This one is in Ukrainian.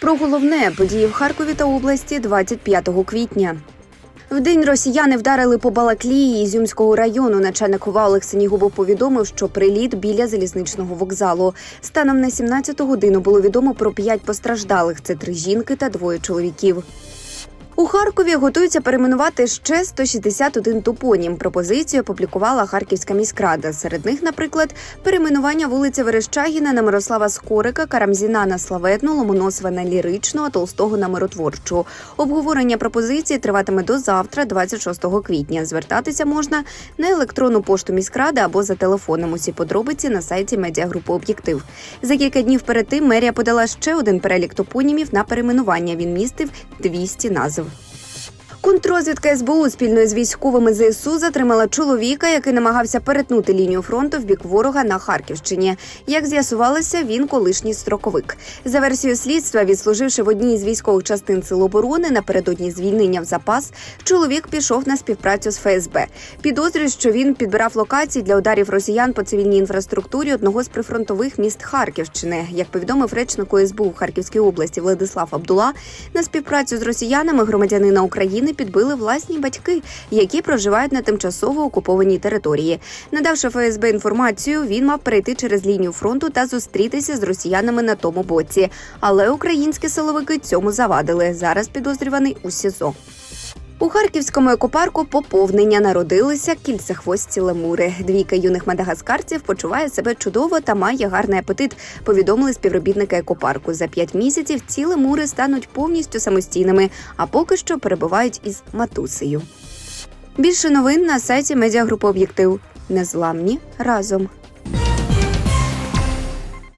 Про головне події в Харкові та області 25 квітня. В день росіяни вдарили по Балаклії Ізюмського району. Начальник ОВА Олег Синігубов повідомив, що приліт біля залізничного вокзалу. Станом на 17 годину було відомо про п'ять постраждалих. Це три жінки та двоє чоловіків. У Харкові готуються перейменувати ще 161 топонім. Пропозицію опублікувала Харківська міськрада. Серед них, наприклад, перейменування вулиці Верещагіна на Мирослава Скорика, Карамзіна на Славетну, Ломоносова на Ліричну, а Толстого на Миротворчу. Обговорення пропозиції триватиме до завтра, 26 квітня. Звертатися можна на електронну пошту міськради або за телефоном. Усі подробиці на сайті медіагрупи Об'єктив. За кілька днів перед тим мерія подала ще один перелік топонімів на перейменування. Він містив 200 назв. Контррозвідка СБУ спільно з військовими ЗСУ затримала чоловіка, який намагався перетнути лінію фронту в бік ворога на Харківщині. Як з'ясувалося, він колишній строковик. За версією слідства, відслуживши в одній з військових частин Сил оборони напередодні звільнення в запас, чоловік пішов на співпрацю з ФСБ. Підозрюють, що він підбирав локації для ударів росіян по цивільній інфраструктурі одного з прифронтових міст Харківщини. Як повідомив речнику СБУ Харківській області Владислав Абдула, на співпрацю з росіянами громадянина України підбили власні батьки, які проживають на тимчасово окупованій території. Надавши ФСБ інформацію, він мав перейти через лінію фронту та зустрітися з росіянами на тому боці. Але українські силовики цьому завадили. Зараз підозрюваний у СІЗО. У харківському екопарку поповнення народилися кільцехвості лемури. Двійка юних мадагаскарців почуває себе чудово та має гарний апетит. Повідомили співробітники екопарку. За п'ять місяців ці лемури стануть повністю самостійними, а поки що перебувають із матусею. Більше новин на сайті медіагрупи Об'єктив. Незламні разом.